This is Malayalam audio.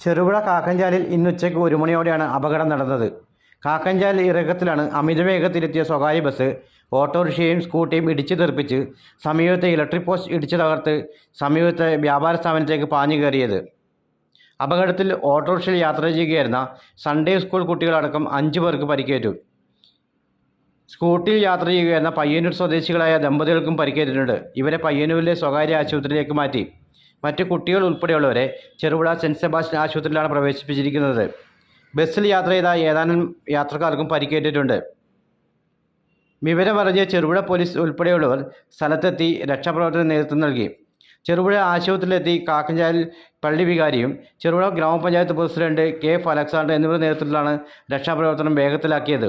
ചെറുപുഴ കാക്കഞ്ചാലിൽ ഇന്ന് ഉച്ചയ്ക്ക് ഒരു മണിയോടെയാണ് അപകടം നടന്നത്. കാക്കഞ്ചാൽ ഇറക്കത്തിലാണ് അമിത വേഗത്തിലെത്തിയ സ്വകാര്യ ബസ് ഓട്ടോറിക്ഷയും സ്കൂട്ടിയും ഇടിച്ചു തെറിപ്പിച്ച് സമീപത്തെ ഇലക്ട്രിക് പോസ്റ്റ് ഇടിച്ചു തകർത്ത് സമീപത്തെ വ്യാപാര സ്ഥാപനത്തേക്ക് പാഞ്ഞു കയറിയത്. അപകടത്തിൽ ഓട്ടോറിക്ഷയിൽ യാത്ര ചെയ്യുകയായിരുന്ന സൺഡേ സ്കൂൾ കുട്ടികളടക്കം അഞ്ചു പേർക്ക് പരിക്കേറ്റു. സ്കൂട്ടിയിൽ യാത്ര ചെയ്യുകയായിരുന്ന പയ്യന്നൂർ സ്വദേശികളായ ദമ്പതികൾക്കും പരിക്കേറ്റിട്ടുണ്ട്. ഇവരെ പയ്യന്നൂരിലെ സ്വകാര്യ ആശുപത്രിയിലേക്ക് മാറ്റി. മറ്റ് കുട്ടികൾ ഉൾപ്പെടെയുള്ളവരെ ചെറുപുഴ സെന്റ് സെബാസ്റ്റ്യൻ ആശുപത്രിയിലാണ് പ്രവേശിപ്പിച്ചിരിക്കുന്നത്. ബസ്സിൽ യാത്ര ചെയ്ത ഏതാനും യാത്രക്കാർക്കും പരിക്കേറ്റിട്ടുണ്ട്. വിവരമറിഞ്ഞ് ചെറുപുഴ പോലീസ് ഉൾപ്പെടെയുള്ളവർ സ്ഥലത്തെത്തി രക്ഷാപ്രവർത്തന നേതൃത്വം നൽകി. ചെറുപുഴ ആശുപത്രിയിലെത്തി കാക്കഞ്ചാൽ പള്ളി വികാരിയും ചെറുപുഴ ഗ്രാമപഞ്ചായത്ത് പ്രസിഡന്റ് കെ എഫ് അലക്സാണ്ടർ എന്നിവരുടെ നേതൃത്വത്തിലാണ് രക്ഷാപ്രവർത്തനം വേഗത്തിലാക്കിയത്.